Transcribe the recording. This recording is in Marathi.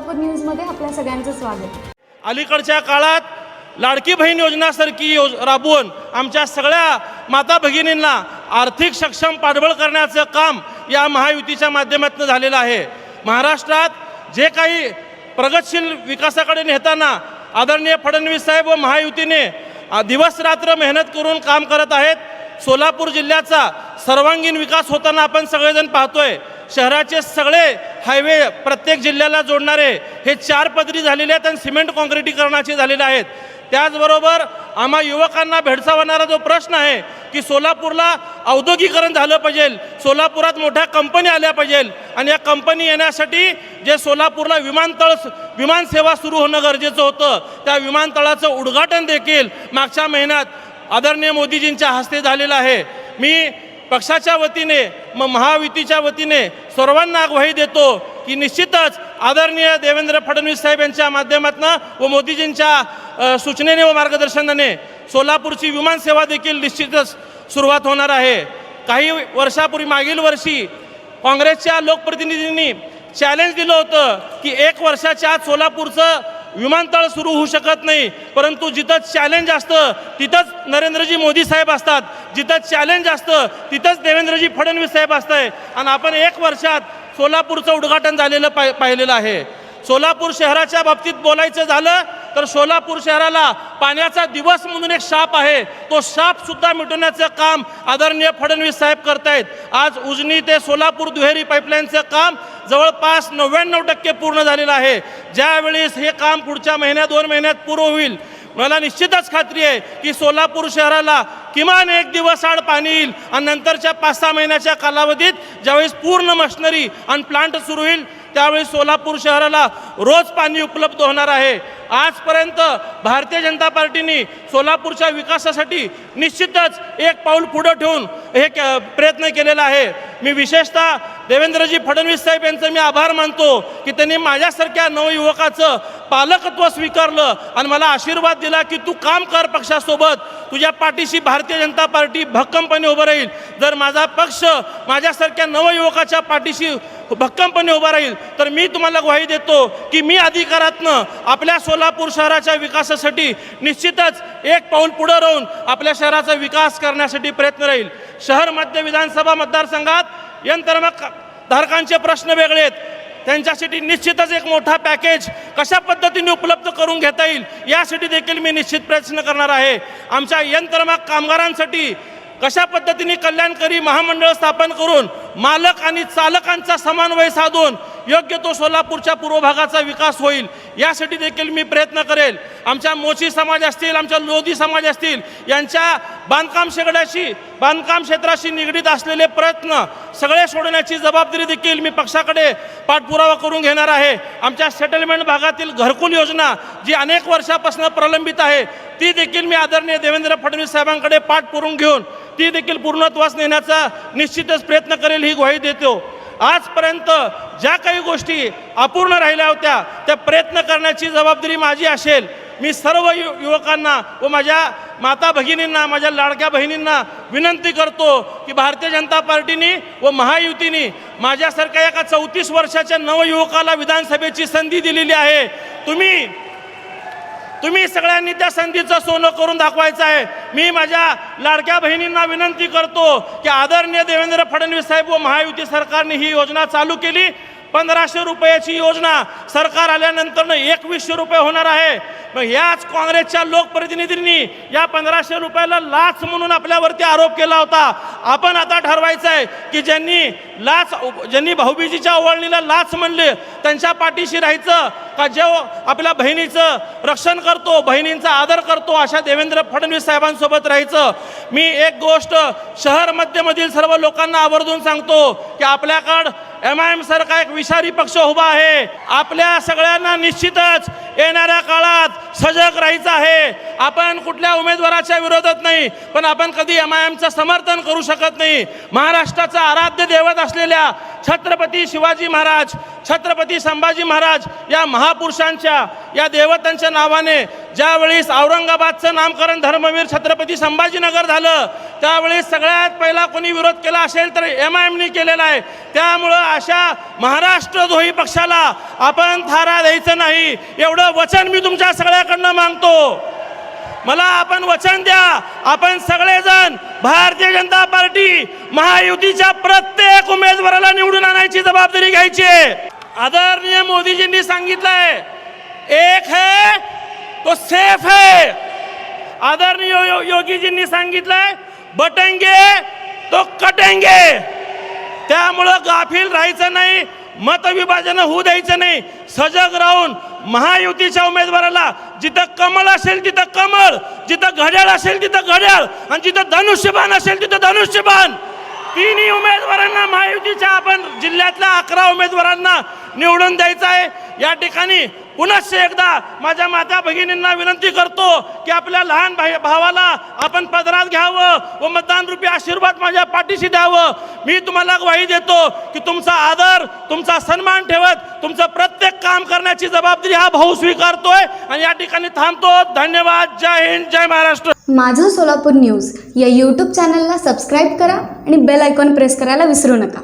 सोलापूर न्यूजमध्ये आपल्या सगळ्यांचं स्वागत. अलीकडच्या काळात लाडकी बहीण योजनासारखी योज राबवून आमच्या सगळ्या माता भगिनींना आर्थिक सक्षम पाठबळ करण्याचं काम या महायुतीच्या माध्यमातून झालेलं आहे. महाराष्ट्रात जे काही प्रगतशील विकासाकडे नेताना आदरणीय फडणवीस साहेब व महायुतीने दिवसरात्र मेहनत करून काम करत आहेत. सोलापूर जिल्ह्याचा सर्वांगीण विकास होताना आपण सगळेजण पाहतोय. शहराचे सगळे हायवे प्रत्येक जिल्ह्याला जोडणारे हे चार पदरी झालेले आहेत आणि सिमेंट काँक्रिटीकरणाचे झालेले आहेत. त्याचबरोबर आम्हा युवकांना भेडसावणारा जो प्रश्न आहे की सोलापूरला औद्योगिकरण झालं पाहिजे सोलापुरात मोठ्या कंपनी आल्या पाहिजे आणि या कंपनी येण्यासाठी जे सोलापूरला विमानतळ विमानसेवा सुरू होणं गरजेचं होतं त्या विमानतळाचं उद्घाटन देखील मागच्या महिन्यात आदरणीय मोदीजींच्या हस्ते झालेलं आहे. मी पक्षाच्या वतीने मग महायुतीच्या वतीने सर्वांना ग्वाही देतो की निश्चितच आदरणीय देवेंद्र फडणवीस साहेब यांच्या माध्यमातून व मोदीजींच्या सूचनेने व मार्गदर्शनाने सोलापूरची विमानसेवा देखील निश्चितच सुरुवात होणार आहे. काही वर्षापूर्वी मागील वर्षी काँग्रेसच्या लोकप्रतिनिधींनी चॅलेंज दिलं होतं की एक वर्षाच्या आत सोलापूरचं विमानतळ सुरू होऊ शकत नाही. परंतु जिथं चॅलेंज असतं तिथंच नरेंद्रजी मोदी साहेब असतात. जिथं चॅलेंज असतं तिथंच देवेंद्रजी फडणवीस साहेब असत आहे आणि आपण एक वर्षात सोलापूरचं उद्घाटन झालेलं पा पाहिलेलं आहे. सोलापूर शहराच्या बाबतीत बोलायचं झालं तर सोलापूर शहराला पाण्याचा दिवस म्हणून एक शाप आहे. तो शाप सुद्धा मिटवण्याचं काम आदरणीय फडणवीस साहेब करतायत. आज उजनी ते सोलापूर दुहेरी पाईपलाईनचं काम जवळपास नव्याण्णव टक्के पूर्ण झालेलं आहे. ज्यावेळेस हे काम पुढच्या महिन्यात दोन महिन्यात पूर्ण होईल मला निश्चितच खात्री आहे की सोलापूर शहराला किमान एक दिवस आड पाणी येईल. आणि नंतरच्या पाच सहा महिन्याच्या कालावधीत ज्यावेळेस पूर्ण मशिनरी आणि प्लांट सुरू होईल त्यावेळी सोलापूर शहराला रोज पाणी उपलब्ध होणार आहे. आजपर्यंत भारतीय जनता पार्टीने सोलापूरच्या विकासासाठी निश्चितच एक पाऊल पुढं ठेवून हे क- प्रयत्न केलेला आहे. मी विशेषतः देवेंद्रजी फडणवीस साहेब यांचं मी आभार मानतो की त्यांनी माझ्यासारख्या नवयुवकाचं पालकत्व स्वीकारलं आणि मला आशीर्वाद दिला की तू काम कर पक्षासोबत. तुझ्या पाठीशी भारतीय जनता पार्टी भक्कमपणे उभं राहील. जर माझा पक्ष माझ्यासारख्या नवयुवकाच्या पाठीशी भक्कमपणे उभा राहील तर मी तुम्हाला ग्वाही देतो की मी अधिकारातनं आपल्या सोलापूर शहराच्या विकासासाठी निश्चितच एक पाऊल पुढं राहून आपल्या शहराचा विकास करण्यासाठी प्रयत्न राहील. शहर मध्य विधानसभा मतदारसंघात यंत्रमक धारकांचे प्रश्न वेगळे आहेत. त्यांच्यासाठी निश्चितच एक मोठा पॅकेज कशा पद्धतीने उपलब्ध करून घेता येईल यासाठी देखील मी निश्चित प्रयत्न करणार आहे. आमच्या यंत्रमाग कामगारांसाठी कशा पद्धतीने कल्याणकारी महामंडळ स्थापन करून मालक आणि चालकांचा समन्वय साधून योग्य तो सोलापूरच्या पूर्व भागाचा विकास होईल यासाठी देखील मी प्रयत्न करेल. आमच्या मोची समाज असतील आमच्या लोधी समाज असतील यांच्या बांधकाम शेगड्याशी बांधकाम क्षेत्राशी निगडीत असलेले प्रयत्न सगळे सोडण्याची जबाबदारी देखील मी पक्षाकडे पाठपुरावा करून घेणार आहे. आमच्या सेटलमेंट भागातील घरकुल योजना जी अनेक वर्षापासून प्रलंबित आहे ती देखील मी आदरणीय देवेंद्र फडणवीस साहेबांकडे पाठ पुरून घेऊन ती देखील पूर्णत्वास नेण्याचा निश्चितच प्रयत्न करेल ही ग्वाही देतो. आजपर्यंत ज्या काही गोष्टी अपूर्ण राहिल्या होत्या त्या प्रयत्न करण्याची जबाबदारी माझी असेल. मी सर्व यु युवकांना व माझ्या माता भगिनींना माझ्या लाडक्या बहिणींना विनंती करतो की भारतीय जनता पार्टीने व महायुतीने माझ्यासारख्या एका चौतीस वर्षाच्या नवयुवकाला विधानसभेची संधी दिलेली आहे. तुम्ही तुम्ही सगळ्यांनी त्या संधीचं सोनं करून दाखवायचं आहे. मी माझ्या लाडक्या बहिणींना विनंती करतो की आदरणीय देवेंद्र फडणवीस साहेब व महायुती सरकारने ही योजना चालू केली. पंधराशे रुपयाची योजना सरकार आल्यानंतर एकवीसशे रुपये होणार आहे. मग याच काँग्रेसच्या लोकप्रतिनिधींनी या पंधराशे रुपयाला लाच म्हणून आपल्यावरती आरोप केला होता. आपण आता ठरवायचं आहे की ज्यांनी लाच ज्यांनी भाऊबीजीच्या ओवाळणीला लाच म्हणले त्यांच्या पाठीशी राहायचं का जे आपल्या बहिणीचं रक्षण करतो बहिणींचा आदर करतो अशा देवेंद्र फडणवीस साहेबांसोबत राहायचं? मी एक गोष्ट शहर मध्यमधील सर्व लोकांना आवर्जून सांगतो की आपल्याकडं एम आय एम सारखा एक विषारी पक्ष उभा आहे. आपल्या सगळ्यांना निश्चितच येणाऱ्या काळात सजग राहायचं आहे. आपण कुठल्या उमेदवाराच्या विरोधात नाही पण आपण कधी एम आय एमचं समर्थन करू शकत नाही. महाराष्ट्राचा आराध्य दैवत असलेल्या छत्रपती शिवाजी महाराज छत्रपती संभाजी महाराज या महापुरुषांच्या या देवतांच्या नावाने ज्यावेळेस औरंगाबादचं नामकरण धर्मवीर छत्रपती संभाजीनगर झालं त्यावेळेस सगळ्यात पहिला कोणी विरोध केला असेल तर एम आय एमनी केलेला आहे. त्यामुळं अशा महाराष्ट्रद्रोही पक्षाला आपण थारा द्यायचं नाही. एवढं वचन मी तुमच्या सगळ्याकडनं मागतो. मला आपण वचन द्या. आपण सगळेजण भारतीय जनता पार्टी महायुतीच्या प्रत्येक उमेदवाराला निवडून आणायची जबाबदारी घ्यायची आदरणीय मोदीजींनी सांगितलंय एक है तो सेफ है. आदरणीय यो- योगीजींनी सांगितलंय बटेंगे तो कटेंगे. त्यामुळं गाफील राहायचं नाही मतविभाजन होऊ द्यायचं नाही. सजग राहून महायुतीच्या उमेदवाराला जिथं कमळ असेल तिथं कमळ जिथं घड्याळ असेल तिथं घड्याळ आणि जिथं धनुष्यबाण असेल तिथं धनुष्यबाण. तिन्ही उमेदवारांना महायुतीच्या आपण जिल्ह्यातल्या अकरा उमेदवारांना निवडून द्यायचं आहे. या ठिकाणी पुनश्च एकदा माझ्या माता भगिनींना विनंती करतो की आपल्या लहान भाई भावाला आपण पदरात घ्यावं व मतदान रूपी आशीर्वाद माझ्या पाठीशी द्यावं. मी तुम्हाला ग्वाही देतो की तुमचा आदर तुमचा सन्मान ठेवत तुमचं प्रत्येक काम करण्याची जबाबदारी हा भाऊ स्वीकारतोय आणि या ठिकाणी थांबतो. धन्यवाद. जय हिंद जय महाराष्ट्र. माझं सोलापूर न्यूज या यूट्यूब चॅनलला सबस्क्राईब करा आणि बेल आयकॉन प्रेस करायला विसरू नका.